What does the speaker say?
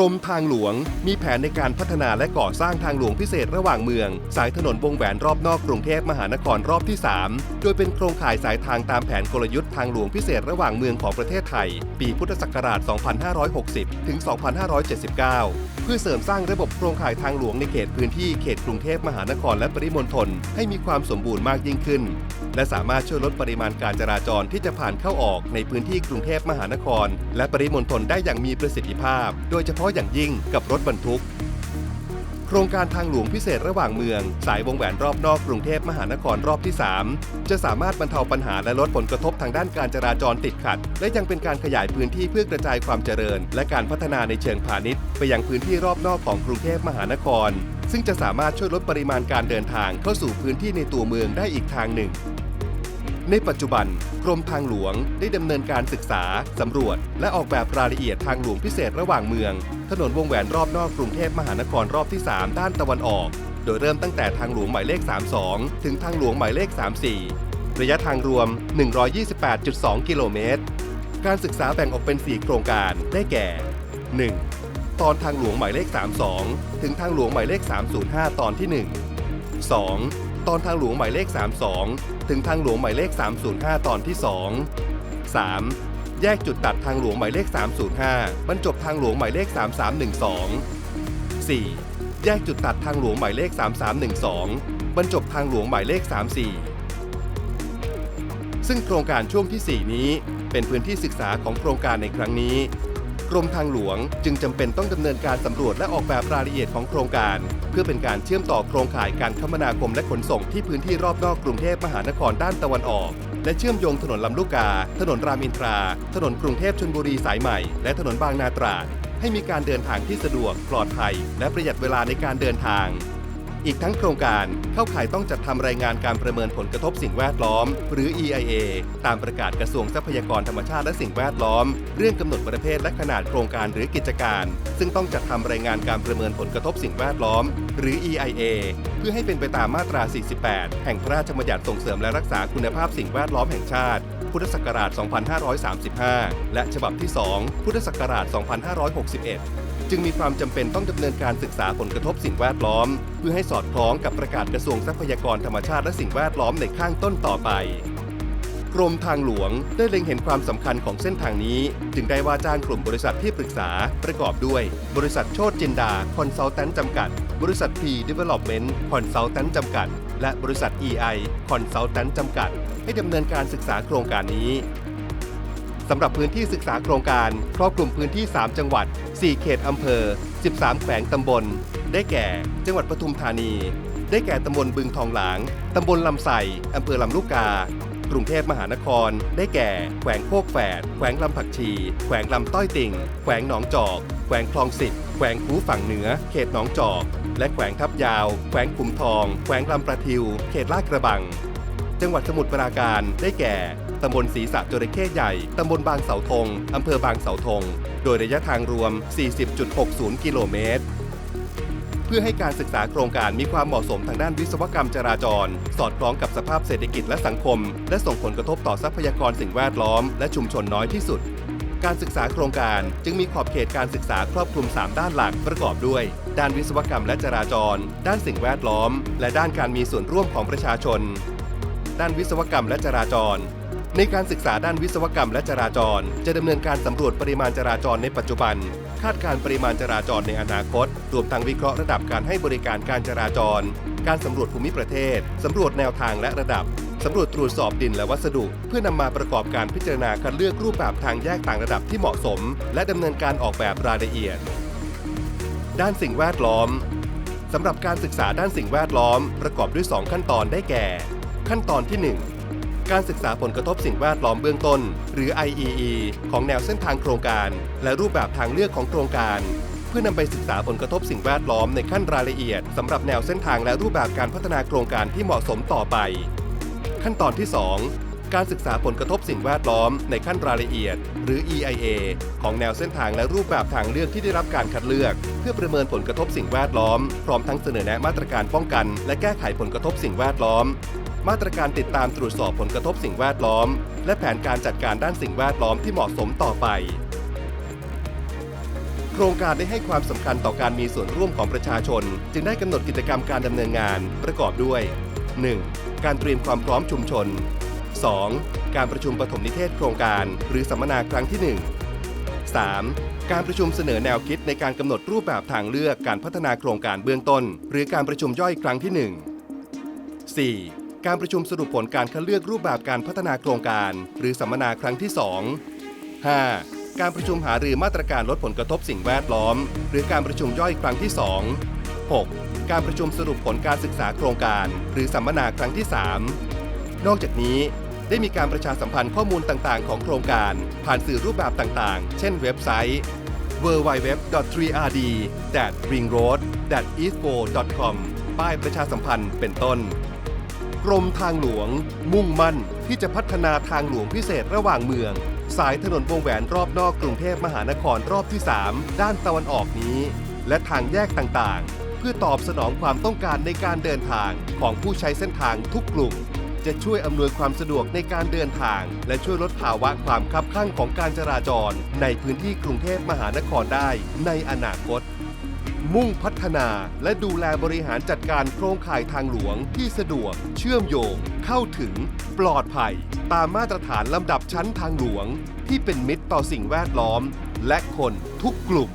รมทางหลวง มีแผนในการพัฒนาและก่อสร้างทางหลวงพิเศษระหว่างเมือง สายถนนวงแหวนรอบนอกกรุงเทพมหานครรอบที่ 3 โดยเป็นโครงข่ายสายทางตามแผนกลยุทธ์ทางหลวงพิเศษระหว่างเมืองของประเทศไทย ปีพุทธศักราช 2560 ถึง 2579 เพื่อเสริมสร้างระบบโครงข่ายทางหลวงในเขตพื้นที่เขตกรุงเทพมหานครและปริมณฑลให้มีความสมบูรณ์มากยิ่งขึ้น และสามารถช่วยลดปริมาณการจราจรที่จะผ่านเข้าออกในพื้นที่กรุงเทพมหานคร และปริมณฑลได้อย่างมีประสิทธิภาพ โดยเฉพาะอย่างยิ่งกับรถบรรทุก โครงการทางหลวงพิเศษระหว่างเมือง สายวงแหวนรอบนอกกรุงเทพมหานครรอบที่ 3 จะสามารถบรรเทาปัญหาและลดผลกระทบทางด้านการจราจรติดขัด และยังเป็นการขยายพื้นที่เพื่อกระจายความเจริญ และการพัฒนาในเชิงพาณิชย์ ไปยังพื้นที่รอบนอกของกรุงเทพมหานคร ซึ่งจะสามารถช่วยลดปริมาณการเดินทางเข้าสู่พื้นที่ในตัวเมืองได้อีกทางหนึ่ง ในปัจจุบัน กรมทางหลวงได้ดำเนินการศึกษา สำรวจ และออกแบบรายละเอียดทางหลวงพิเศษระหว่างเมือง ถนนวงแหวนรอบนอกกรุงเทพมหานครรอบที่ 3 ด้านตะวันออก โดยเริ่มตั้งแต่ทางหลวงหมายเลข 32 ถึงทางหลวงหมายเลข 34 ระยะทางรวม 128.2 กิโลเมตร การศึกษาแบ่งออกเป็น 4 โครงการ ได้แก่ 1. ตอนทางหลวงหมายเลข 32 ถึงทางหลวงหมายเลข 305 ตอนที่ 1 2. ตอนทางหลวงหมายเลข 32 ถึงทางหลวงหมายเลข 305 ตอนที่ 2 3. แยกจุดตัดทางหลวงหมายเลข 305 บรรจบทางหลวงหมายเลข 3312 4. แยกจุดตัดทางหลวงหมายเลข 3312 บรรจบทางหลวงหมายเลข 34 ซึ่งโครงการช่วงที่ 4 นี้เป็นพื้นที่ศึกษาของโครงการในครั้งนี้ กรมทางหลวงจึงจำเป็นต้องดำเนินการสำรวจและออกแบบรายละเอียดของโครงการ เพื่อเป็นการเชื่อมต่อโครงข่ายการคมนาคมและขนส่งที่พื้นที่รอบนอกกรุงเทพมหานครด้านตะวันออก และเชื่อมโยงถนนลำลูกกา ถนนรามอินทรา ถนนกรุงเทพชลบุรีสายใหม่ และถนนบางนาตราดให้มีการเดินทางที่สะดวกปลอดภัย และประหยัดเวลาในการเดินทาง อีกทั้งโครงการเข้าข่ายต้องจัดทำรายงานการประเมินผลกระทบสิ่งแวดล้อม หรือ EIA ตามประกาศกระทรวงทรัพยากรธรรมชาติและสิ่งแวดล้อม เรื่องกำหนดประเภทและขนาดโครงการหรือกิจการ ซึ่งต้องจัดทำรายงานการประเมินผลกระทบสิ่งแวดล้อม หรือ EIA เพื่อให้เป็นไปตามมาตรา 48 แห่งพระราชบัญญัติส่งเสริมและรักษาคุณภาพสิ่งแวดล้อมแห่งชาติ พุทธศักราช 2535 และฉบับที่ 2 พุทธศักราช 2561 จึงมีความจำเป็นต้องดำเนินการศึกษาผลกระทบสิ่งแวดล้อม เพื่อให้สอดคล้องกับประกาศกระทรวงทรัพยากรธรรมชาติและสิ่งแวดล้อมในข้างต้นต่อไปกรมทางหลวงได้เล็งเห็นความสำคัญของเส้นทางนี้ จึงได้ว่าจ้างกลุ่มบริษัทที่ปรึกษาประกอบด้วย บริษัทโชติจินดาคอนซัลแทนจำกัด บริษัท P Development คอนซัลแทนจำกัด และบริษัท EI คอนซัลแทนจำกัด ให้ดำเนินการศึกษาโครงการนี้ สำหรับพื้นที่ศึกษาโครงการ ครอบคลุมพื้นที่ 3 จังหวัด 4 เขตอำเภอ 13 แขวงตำบล ได้แก่ จังหวัดปทุมธานี ได้แก่ตำบลบึงทองหลาง ตำบลลำไส่อำเภอลำลูกกา กรุงเทพมหานคร ได้แก่ แขวงโคกแฝด แขวงลำผักชี แขวงลำต้อยติ่ง แขวงหนองจอก แขวงคลองสิบแขวงคูฝั่งเหนือ เขตหนองจอก และแขวงทับยาว แขวงขุมทอง แขวงลำประทิว เขตลาดกระบัง จังหวัดสมุทรปราการ ได้แก่ ตำบลศรีสะจระเข้ใหญ่ ตำบลบางเสาธง อำเภอบางเสาธง โดยระยะทางรวม 40.60 กิโลเมตร เพื่อให้การศึกษาโครงการมีความเหมาะสมทางด้านวิศวกรรมจราจร สอดคล้องกับสภาพเศรษฐกิจและสังคม และส่งผลกระทบต่อทรัพยากรสิ่งแวดล้อม และชุมชนน้อยที่สุด การศึกษาโครงการจึงมีขอบเขตการศึกษาครอบคลุม 3 ด้านหลักประกอบด้วย ด้านวิศวกรรมและจราจร ด้านสิ่งแวดล้อม และด้านการมีส่วนร่วมของประชาชนด้านวิศวกรรมและจราจร ในการศึกษาด้านวิศวกรรมและจราจร จะดำเนินการสำรวจปริมาณจราจรในปัจจุบัน คาดการปริมาณจราจรในอนาคต รวมทั้งวิเคราะห์ระดับการให้บริการการจราจร การสำรวจภูมิประเทศสำรวจแนวทางและระดับสำรวจตรวจสอบดินและวัสดุ เพื่อนำมาประกอบการพิจารณาคัดเลือกรูปแบบทางแยกต่างระดับที่เหมาะสม และดำเนินการออกแบบรายละเอียด ด้านสิ่งแวดล้อมสำหรับการศึกษาด้านสิ่งแวดล้อม ประกอบด้วย 2 ขั้นตอนได้แก่ ขั้นตอนที่ 1 การศึกษาผลกระทบสิ่งแวดล้อมเบื้องต้น หรือ IEE ของแนวเส้นทางโครงการ และรูปแบบทางเลือกของโครงการ เพื่อนำไปศึกษาผลกระทบสิ่งแวดล้อมในขั้นรายละเอียดสำหรับแนวเส้นทางและรูปแบบการพัฒนาโครงการที่เหมาะสมต่อไป ขั้นตอนที่ 2การศึกษาผลกระทบสิ่งแวดล้อมในขั้นรายละเอียด หรือ EIA ของแนวเส้นทางและรูปแบบทางเลือกที่ได้รับการคัดเลือก เพื่อประเมินผลกระทบสิ่งแวดล้อม พร้อมทั้งเสนอแนะมาตรการป้องกัน และแก้ไขผลกระทบสิ่งแวดล้อม มาตรการติดตามตรวจสอบผลกระทบสิ่งแวดล้อม และแผนการจัดการด้านสิ่งแวดล้อมที่เหมาะสมต่อไป โครงการได้ให้ความสำคัญต่อการมีส่วนร่วมของประชาชน จึงได้กำหนดกิจกรรมการดำเนินงานประกอบด้วย 1. การเตรียมความพร้อมชุมชน 2. การประชุมปฐมนิเทศโครงการ หรือสัมมนาครั้งที่ 1 3. การประชุมเสนอแนวคิดในการกำหนดรูปแบบทางเลือกการพัฒนาโครงการเบื้องต้น หรือการประชุมย่อยครั้งที่ 1 4. การประชุมสรุปผลการคัดเลือกรูปแบบการพัฒนาโครงการ หรือสัมมนาครั้งที่ 2 5. การประชุมหารือมาตรการลดผลกระทบสิ่งแวดล้อม หรือการประชุมย่อยครั้งที่ 2 6. การประชุมสรุปผลการศึกษาโครงการ หรือสัมมนาครั้งที่ 3 นอกจากนี้ได้มีการประชาสัมพันธ์ข้อมูลต่าง ๆ ของโครงการ ผ่านสื่อรูปแบบต่าง ๆ เช่นเว็บไซต์ www.3rd-ringroad-eastgo.com ป้ายประชาสัมพันธ์เป็นต้น กรมทางหลวง มุ่งมั่นที่จะพัฒนาทางหลวงพิเศษระหว่างเมือง สายถนนวงแหวนรอบนอกกรุงเทพมหานครรอบที่ 3 ด้านตะวันออกนี้ และทางแยกต่างๆ เพื่อตอบสนองความต้องการในการเดินทางของผู้ใช้เส้นทางทุกกลุ่ม จะช่วยอำนวยความสะดวกในการเดินทาง และช่วยลดภาวะความคับข้างของการจราจร ในพื้นที่กรุงเทพมหานครได้ในอนาคต มุ่งพัฒนาและดูแลบริหารจัดการโครงข่ายทางหลวงที่สะดวก เชื่อมโยง เข้าถึง ปลอดภัย ตามมาตรฐานลำดับชั้นทางหลวง ที่เป็นมิตรต่อสิ่งแวดล้อม และคนทุกกลุ่ม